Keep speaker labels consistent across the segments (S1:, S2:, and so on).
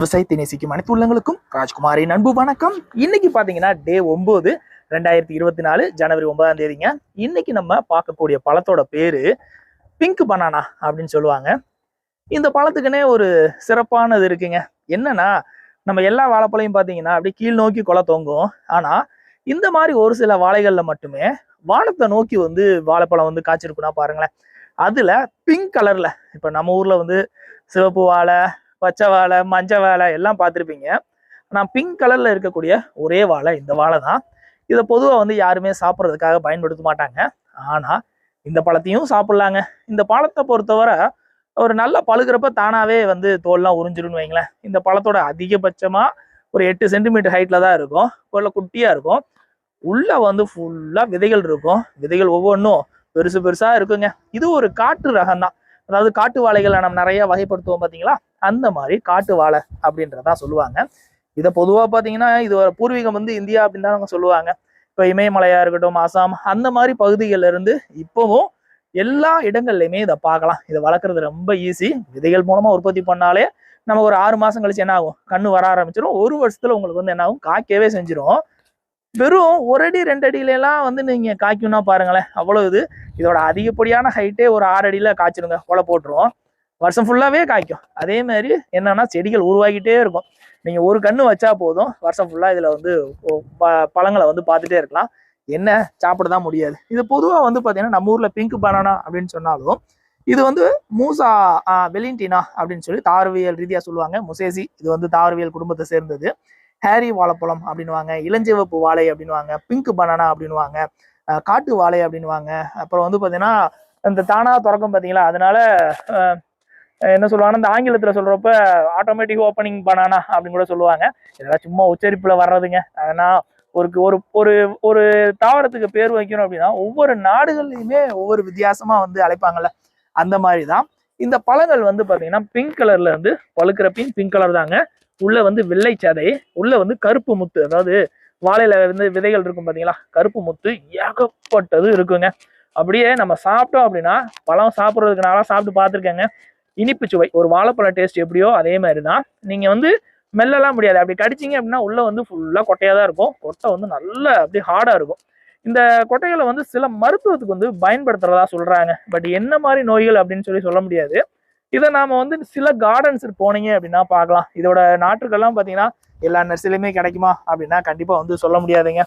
S1: விவசாயத்தை நேசிக்கும் அனைத்து உள்ளங்களுக்கும் ராஜ்குமாரின் அன்பு வணக்கம். இன்னைக்கு பாத்தீங்கன்னா டே ஒன்பது ரெண்டாயிரத்தி இருபத்தி நாலு ஜனவரி ஒன்பதாம் தேதிங்க. இன்னைக்கு நம்ம பார்க்கக்கூடிய பழத்தோட பேரு பிங்க் பனானா அப்படின்னு சொல்லுவாங்க. இந்த பழத்துக்குன்னே ஒரு சிறப்பானது இருக்குங்க. என்னன்னா நம்ம எல்லா வாழைப்பழையும் பார்த்தீங்கன்னா அப்படியே கீழ் நோக்கி கொலை தொங்கும். ஆனா இந்த மாதிரி ஒரு சில வாழைகள்ல மட்டுமே வானத்தை நோக்கி வந்து வாழைப்பழம் வந்து காய்ச்சிருக்குன்னா பாருங்களேன். அதுல பிங்க் கலர்ல இப்ப நம்ம ஊர்ல வந்து சிவப்பு வாழை பச்சை வாழை மஞ்சள் வாழை எல்லாம் பார்த்துருப்பீங்க. ஆனால் பிங்க் கலரில் இருக்கக்கூடிய ஒரே வாழை இந்த வாழை தான். இதை பொதுவாக வந்து யாருமே சாப்பிட்றதுக்காக பயன்படுத்த மாட்டாங்க. ஆனால் இந்த பழத்தையும் சாப்பிட்லாங்க. இந்த பழத்தை பொறுத்தவரை ஒரு நல்ல பழுகிறப்ப தானாகவே வந்து தோல்லாம் உறிஞ்சிருன்னு வைங்களேன். இந்த பழத்தோட அதிகபட்சமாக ஒரு எட்டு சென்டிமீட்டர் ஹைட்டில் தான் இருக்கும். உள்ள குட்டியாக இருக்கும். உள்ளே வந்து ஃபுல்லாக விதைகள் இருக்கும். விதைகள் ஒவ்வொன்றும் பெருசு பெருசாக இருக்குங்க. இது ஒரு காட்டு ரகம் தான் அதாவது காட்டு வாழைகளை நம்ம நிறைய வகைப்படுத்துவோம் பார்த்தீங்களா? அந்த மாதிரி காட்டு வாழை அப்படின்றதான் சொல்லுவாங்க. இதை பொதுவாக பார்த்தீங்கன்னா இது ஒரு பூர்வீகம் வந்து இந்தியா அப்படின்னு தான் அவங்க சொல்லுவாங்க. இப்போ இமயமலையா இருக்கட்டும் அசாம் அந்த மாதிரி பகுதிகள்ல இருந்து இப்போவும் எல்லா இடங்கள்லையுமே இதை பார்க்கலாம். இதை வளர்க்குறது ரொம்ப ஈஸி விதைகள் மூலமா உற்பத்தி பண்ணாலே நமக்கு ஒரு ஆறு மாசம் கழிச்சு என்ன ஆகும்? கண்ணு வர ஆரம்பிச்சிடும் ஒரு வருஷத்துல உங்களுக்கு வந்து என்ன ஆகும்? காய்க்கவே செஞ்சிடும் வெறும் ஒரு அடி ரெண்டு அடியிலலாம் வந்து நீங்கள் காய்க்கணும்னா பாருங்களேன் அவ்வளோ இது. இதோட அதிகப்படியான ஹைட்டே ஒரு ஆறு அடியில் காய்ச்சிருங்க கொலை போட்டுருவோம். வருஷம் ஃபுல்லாகவே காய்க்கும். அதே மாதிரி என்னென்னா செடிகள் உருவாகிட்டே இருக்கும். நீங்கள் ஒரு கன்று வச்சா போதும். வருஷம் ஃபுல்லாக இதில் வந்து ப- பழங்களை வந்து பார்த்துட்டே இருக்கலாம். என்ன? சாப்பிட தான் முடியாது. இது பொதுவாக வந்து பார்த்தீங்கன்னா நம்ம ஊரில் பிங்க் பனானா அப்படின்னு சொன்னாலும் இது வந்து மூசா வெலின்டினா அப்படின்னு சொல்லி தாவரவியல் ரீதியாக சொல்லுவாங்க. முசேசி இது வந்து தாவரவியல் குடும்பத்தை சேர்ந்தது. ஹேரி வாழைப்பழம் அப்படின்னுவாங்க இளஞ்சிவப்பு வாழை அப்படின்வாங்க பிங்க் பனானா அப்படின்னுவாங்க காட்டு வாழை அப்படின்னுவாங்க. அப்புறம் வந்து பார்த்தீங்கன்னா இந்த தானா திறக்கும் பார்த்தீங்களா அதனால என்ன சொல்லுவாங்கன்னா இந்த ஆங்கிலத்தில் சொல்கிறப்ப ஆட்டோமேட்டிக் ஓப்பனிங் பனானா அப்படின்னு கூட சொல்லுவாங்க. இதெல்லாம் சும்மா உச்சரிப்பில் வர்றதுங்க. அதனால் ஒரு ஒரு ஒரு ஒரு தாவரத்துக்கு பேர் வைக்கணும் அப்படின்னா ஒவ்வொரு நாடுகள்லையுமே ஒவ்வொரு வித்தியாசமாக வந்து அழைப்பாங்கல்ல. அந்த மாதிரி தான் இந்த பழங்கள் வந்து பார்த்தீங்கன்னா பிங்க் கலர்ல இருந்து பழுக்கிற பிங்க் பிங்க் கலர் தாங்க. உள்ள வந்து வெள்ளை சதை உள்ள வந்து கருப்பு முத்து. அதாவது வாழையில வந்து விதைகள் இருக்கும் பாத்தீங்களா? கருப்பு முத்து ஏகப்பட்டது இருக்குங்க. அப்படியே நம்ம சாப்பிட்டோம் அப்படின்னா பழம் சாப்பிட்றதுக்கு நாளாக சாப்பிட்டு பார்த்துருக்கேங்க. இனிப்பு சுவை ஒரு வாழைப்பழ டேஸ்ட் எப்படியோ அதே மாதிரி தான் நீங்க வந்து மெல்லலாம் முடியாது. அப்படி கடிச்சிங்க அப்படின்னா உள்ள வந்து ஃபுல்லாக கொட்டையாக தான் இருக்கும். கொட்டை வந்து நல்ல அப்படியே ஹார்டாக இருக்கும். இந்த கொட்டைகளை வந்து சில மருத்துவத்துக்கு வந்து பயன்படுத்துறதா சொல்றாங்க. பட் என்ன மாதிரி நோய்கள் அப்படின்னு சொல்லி சொல்ல முடியாது. இதை நாம வந்து சில கார்டன்ஸ் போனீங்க அப்படின்னா பார்க்கலாம். இதோட நாற்றுக்கள்லாம் பார்த்தீங்கன்னா எல்லா நர்சரிலையுமே கிடைக்குமா அப்படின்னா கண்டிப்பா வந்து சொல்ல முடியாதுங்க.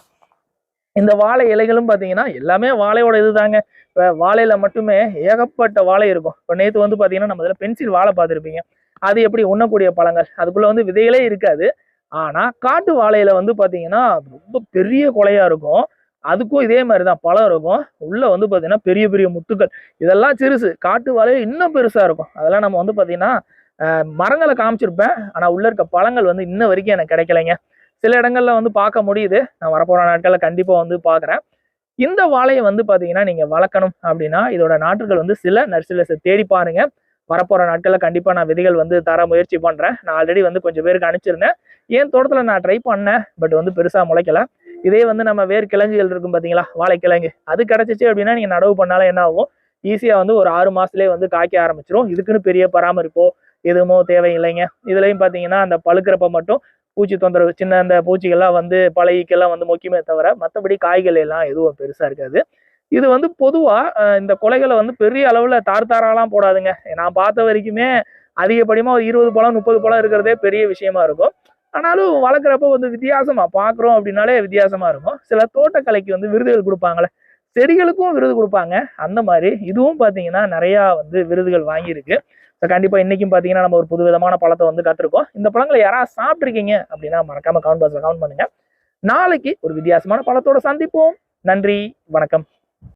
S1: இந்த வாழை இலைகளும் பார்த்தீங்கன்னா எல்லாமே வாழையோட இதுதாங்க. இப்போ வாழையில மட்டுமே ஏகப்பட்ட வாழை இருக்கும். இப்போ நேற்று வந்து பார்த்தீங்கன்னா நம்ம இதில் பென்சில் வாழை பார்த்துருப்பீங்க. அது எப்படி உண்ணக்கூடிய பழங்கள்? அதுக்குள்ள வந்து விதைகளே இருக்காது. ஆனால் காட்டு வாழையில வந்து பார்த்தீங்கன்னா ரொம்ப பெரிய கொலையா இருக்கும். அதுக்கும் இதே மாதிரி தான் பழம் இருக்கும் உள்ளே வந்து பார்த்தீங்கன்னா பெரிய பெரிய முத்துக்கள் இதெல்லாம் சிறுசு. காட்டு வாழை இன்னும் பெருசாக இருக்கும். அதெல்லாம் நம்ம வந்து பார்த்தீங்கன்னா மரங்களை காமிச்சிருப்பேன். ஆனால் உள்ளே இருக்க பழங்கள் வந்து இன்ன வரைக்கும் எனக்கு கிடைக்கலைங்க. சில இடங்களில் வந்து பார்க்க முடியுது. நான் வரப்போகிற நாட்களில் கண்டிப்பாக வந்து பார்க்குறேன் இந்த வாழையை வந்து பார்த்தீங்கன்னா நீங்கள் வளர்க்கணும் அப்படின்னா இதோட நாற்றுகள் வந்து சில நர்சரில தேடி பாருங்கள் வரப்போகிற நாட்களில் கண்டிப்பாக நான் விதைகள் வந்து தர முயற்சி பண்ணுறேன் நான் ஆல்ரெடி வந்து கொஞ்சம் பேருக்கு அனுப்பிச்சிருந்தேன். ஏன் தோட்டத்தில் நான் ட்ரை பண்ணேன் பட் வந்து பெருசாக முளைக்கல. இதே வந்து நம்ம வேர் கிழங்குகள் இருக்கும் பார்த்தீங்களா வாழைக்கிழங்கு. அது கிடச்சிச்சு அப்படின்னா நீங்கள் நடவு பண்ணாலும் என்ன ஆகும்? ஈஸியாக வந்து ஒரு ஆறு மாதத்துலேயே வந்து காய்க்க ஆரம்பிச்சிரும். இதுக்குன்னு பெரிய பராமரிப்போ எதுவுமோ தேவையில்லைங்க. இதுலேயும் பார்த்தீங்கன்னா அந்த பழுக்கிறப்ப மட்டும் பூச்சி தொந்தரவு சின்ன அந்த பூச்சிகள்லாம் வந்து பழகிக்கெல்லாம் வந்து முக்கியமே தவிர மற்றபடி காய்கள் எல்லாம் எதுவும் பெருசாக இருக்காது. இது வந்து பொதுவாக இந்த கொலைகளை வந்து பெரிய அளவில் தார் தாராலாம் போடாதுங்க. நான் பார்த்த வரைக்குமே அதிகப்படியமாக ஒரு இருபது பழம் முப்பது பழம் இருக்கிறதே பெரிய விஷயமா இருக்கும். ஆனாலும் வளர்க்குறப்ப வந்து வித்தியாசமாக பார்க்குறோம் அப்படின்னாலே வித்தியாசமாக இருக்கும். சில தோட்டக்கலைக்கு வந்து விருதுகள் கொடுப்பாங்களே செடிகளுக்கும் விருது கொடுப்பாங்க. அந்த மாதிரி இதுவும் பார்த்தீங்கன்னா நிறையா வந்து விருதுகள் வாங்கியிருக்கு. ஸோ கண்டிப்பாக இன்னைக்கும் பார்த்தீங்கன்னா நம்ம ஒரு புது விதமான பழத்தை வந்து கற்றுருக்கோம் இந்த பழங்களை யாராவது சாப்பிட்ருக்கீங்க அப்படின்னா மறக்காமல் கமெண்ட் பாக்ஸில் கமெண்ட் பண்ணுங்கள் நாளைக்கு ஒரு வித்தியாசமான பழத்தோட சந்திப்போம். நன்றி. வணக்கம்.